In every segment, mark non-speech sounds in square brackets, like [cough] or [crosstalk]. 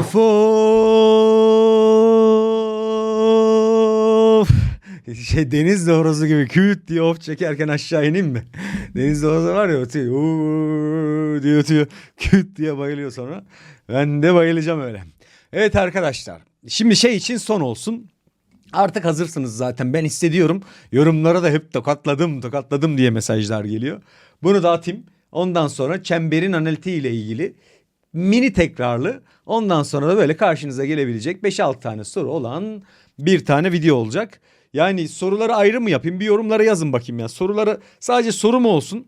Of. Şey deniz horozu gibi küt diye of çekerken aşağı ineyim mi? [laughs] Deniz horozu var ya ötüyor. Uuu diye ötüyor. Küt diye bayılıyor sonra. Ben de bayılacağım öyle. Evet arkadaşlar. Şimdi şey için son olsun. Artık hazırsınız zaten ben hissediyorum. Yorumlara da hep tokatladım tokatladım diye mesajlar geliyor. Bunu da atayım. Ondan sonra çemberin analitiği ile ilgili mini tekrarlı ondan sonra da böyle karşınıza gelebilecek 5-6 tane soru olan bir tane video olacak. Yani soruları ayrı mı yapayım bir yorumlara yazın bakayım ya soruları sadece soru mu olsun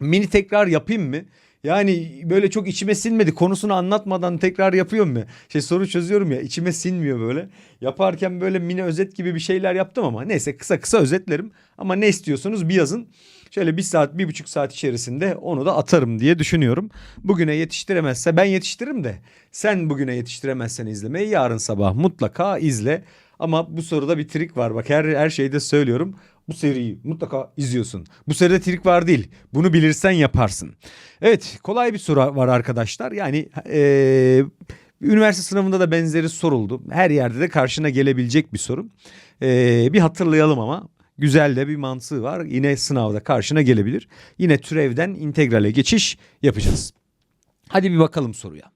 mini tekrar yapayım mı? Yani böyle çok içime sinmedi konusunu anlatmadan tekrar yapıyorum mu? Şey soru çözüyorum ya içime sinmiyor böyle. Yaparken böyle mini özet gibi bir şeyler yaptım ama neyse kısa kısa özetlerim. Ama ne istiyorsunuz bir yazın. Şöyle bir saat bir buçuk saat içerisinde onu da atarım diye düşünüyorum. Bugüne yetiştiremezse ben yetiştiririm de sen bugüne yetiştiremezsen izlemeyi yarın sabah mutlaka izle. Ama bu soruda bir trik var bak her, her şeyde söylüyorum. Bu seriyi mutlaka izliyorsun. Bu seride trik var değil. Bunu bilirsen yaparsın. Evet kolay bir soru var arkadaşlar. Yani eee, üniversite sınavında da benzeri soruldu. Her yerde de karşına gelebilecek bir soru. Eee, bir hatırlayalım ama güzel de bir mantığı var. Yine sınavda karşına gelebilir. Yine türevden integrale geçiş yapacağız. Hadi bir bakalım soruya.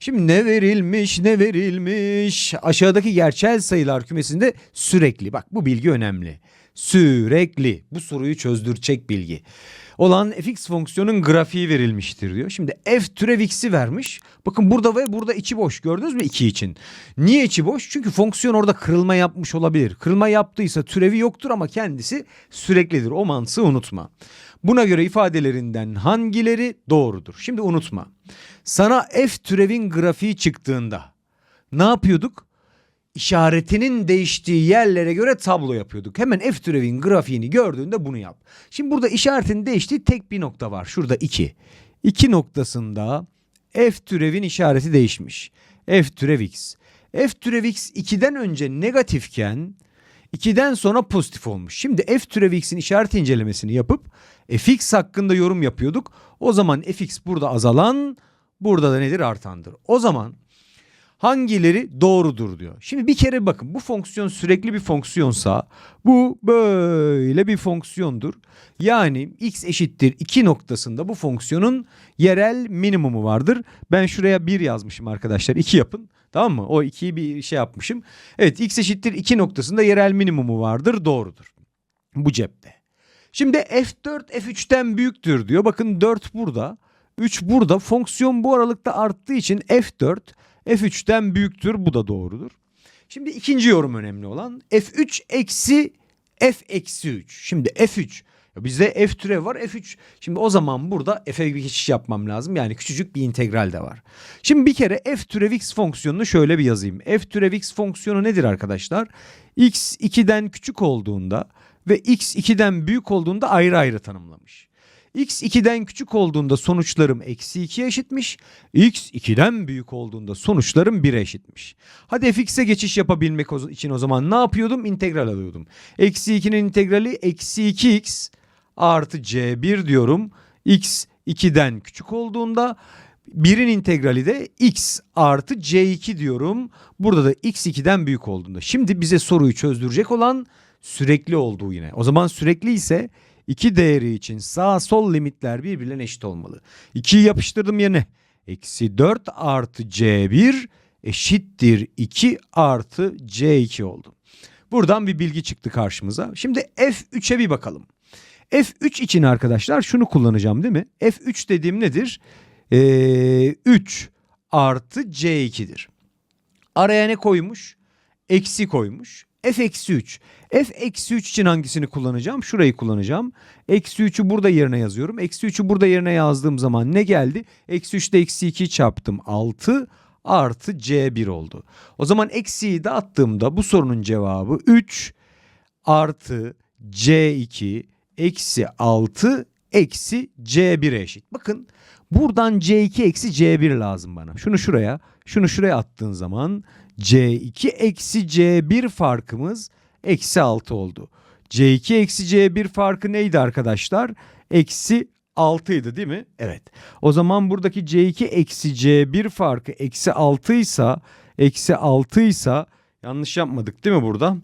Şimdi ne verilmiş ne verilmiş aşağıdaki gerçel sayılar kümesinde sürekli bak bu bilgi önemli. Sürekli bu soruyu çözdürecek bilgi. Olan fx fonksiyonun grafiği verilmiştir diyor. Şimdi f türev x'i vermiş. Bakın burada ve burada içi boş gördünüz mü 2 için? Niye içi boş? Çünkü fonksiyon orada kırılma yapmış olabilir. Kırılma yaptıysa türevi yoktur ama kendisi süreklidir. O mantığı unutma. Buna göre ifadelerinden hangileri doğrudur? Şimdi unutma. Sana f türevin grafiği çıktığında ne yapıyorduk? İşaretinin değiştiği yerlere göre tablo yapıyorduk. Hemen f türevin grafiğini gördüğünde bunu yap. Şimdi burada işaretin değiştiği tek bir nokta var. Şurada 2. 2 noktasında f türevin işareti değişmiş. f türev x. f türev x 2'den önce negatifken 2'den sonra pozitif olmuş. Şimdi f türev x'in işaret incelemesini yapıp fx hakkında yorum yapıyorduk. O zaman fx burada azalan, burada da nedir artandır. O zaman hangileri doğrudur diyor. Şimdi bir kere bakın bu fonksiyon sürekli bir fonksiyonsa bu böyle bir fonksiyondur. Yani x eşittir 2 noktasında bu fonksiyonun yerel minimumu vardır. Ben şuraya 1 yazmışım arkadaşlar 2 yapın. Tamam mı? O 2'yi bir şey yapmışım. Evet x eşittir 2 noktasında yerel minimumu vardır doğrudur. Bu cepte. Şimdi f4 f3'ten büyüktür diyor. Bakın 4 burada. 3 burada. Fonksiyon bu aralıkta arttığı için f4 f3'ten büyüktür. Bu da doğrudur. Şimdi ikinci yorum önemli olan f3 eksi f eksi 3. Şimdi f3 ya bizde f türev var f3. Şimdi o zaman burada f'e bir geçiş yapmam lazım. Yani küçücük bir integral de var. Şimdi bir kere f türev x fonksiyonunu şöyle bir yazayım. f türev x fonksiyonu nedir arkadaşlar? x 2'den küçük olduğunda ve x 2'den büyük olduğunda ayrı ayrı tanımlamış. X 2'den küçük olduğunda sonuçlarım eksi 2'ye eşitmiş. X 2'den büyük olduğunda sonuçlarım 1'e eşitmiş. Hadi fx'e geçiş yapabilmek için o zaman ne yapıyordum? İntegral alıyordum. Eksi 2'nin integrali eksi 2x artı c1 diyorum. x 2'den küçük olduğunda 1'in integrali de x artı c2 diyorum. Burada da x 2'den büyük olduğunda. Şimdi bize soruyu çözdürecek olan sürekli olduğu yine. O zaman sürekli ise 2 değeri için sağ sol limitler birbirine eşit olmalı. 2'yi yapıştırdım yerine. Eksi 4 artı c1 eşittir 2 artı c2 oldu. Buradan bir bilgi çıktı karşımıza. Şimdi f3'e bir bakalım. F3 için arkadaşlar şunu kullanacağım değil mi? F3 dediğim nedir? Ee, 3 artı C2'dir. Araya ne koymuş? Eksi koymuş. F eksi 3. F eksi 3 için hangisini kullanacağım? Şurayı kullanacağım. Eksi 3'ü burada yerine yazıyorum. Eksi 3'ü burada yerine yazdığım zaman ne geldi? Eksi 3'te eksi 2 çarptım. 6 artı C1 oldu. O zaman eksiyi de attığımda bu sorunun cevabı 3 artı C2 eksi 6 eksi C1'e eşit. Bakın buradan C2 eksi C1 lazım bana. Şunu şuraya, şunu şuraya attığın zaman C2 eksi C1 farkımız eksi 6 oldu. C2 eksi C1 farkı neydi arkadaşlar? Eksi 6'ydı değil mi? Evet. O zaman buradaki C2 eksi C1 farkı eksi 6 ise eksi 6 ise yanlış yapmadık değil mi burada?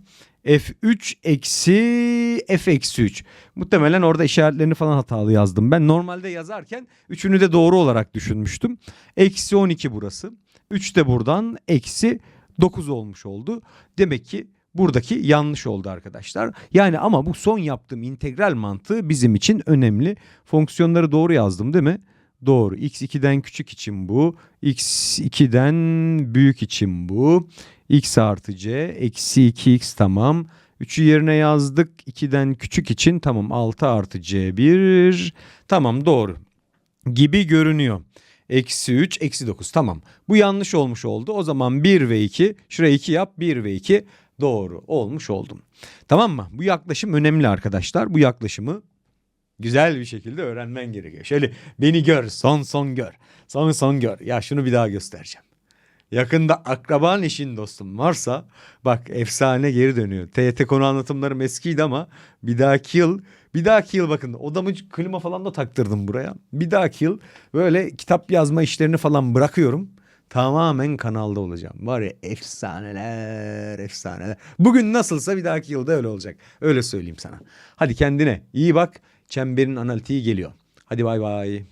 F3 eksi F eksi 3. Muhtemelen orada işaretlerini falan hatalı yazdım. Ben normalde yazarken üçünü de doğru olarak düşünmüştüm. Eksi 12 burası. 3 de buradan eksi 9 olmuş oldu. Demek ki buradaki yanlış oldu arkadaşlar. Yani ama bu son yaptığım integral mantığı bizim için önemli. Fonksiyonları doğru yazdım değil mi? Doğru. x2'den küçük için bu. x2'den büyük için bu. x artı c eksi 2x tamam. 3'ü yerine yazdık. 2'den küçük için tamam 6 artı c1. Tamam doğru. Gibi görünüyor. Eksi 3, eksi 9. Tamam. Bu yanlış olmuş oldu. O zaman 1 ve 2. Şuraya 2 yap. 1 ve 2 doğru olmuş oldum. Tamam mı? Bu yaklaşım önemli arkadaşlar. Bu yaklaşımı güzel bir şekilde öğrenmen gerekiyor. Şöyle beni gör, son son gör. Son son gör. Ya şunu bir daha göstereceğim. Yakında akraban eşin dostum varsa bak efsane geri dönüyor. TYT konu anlatımlarım eskiydi ama bir dahaki yıl bir dahaki yıl bakın odamı klima falan da taktırdım buraya. Bir dahaki yıl böyle kitap yazma işlerini falan bırakıyorum. Tamamen kanalda olacağım. Var ya efsaneler efsaneler. Bugün nasılsa bir dahaki yılda öyle olacak. Öyle söyleyeyim sana. Hadi kendine iyi bak. Çemberin analitiği geliyor. Hadi bay bay.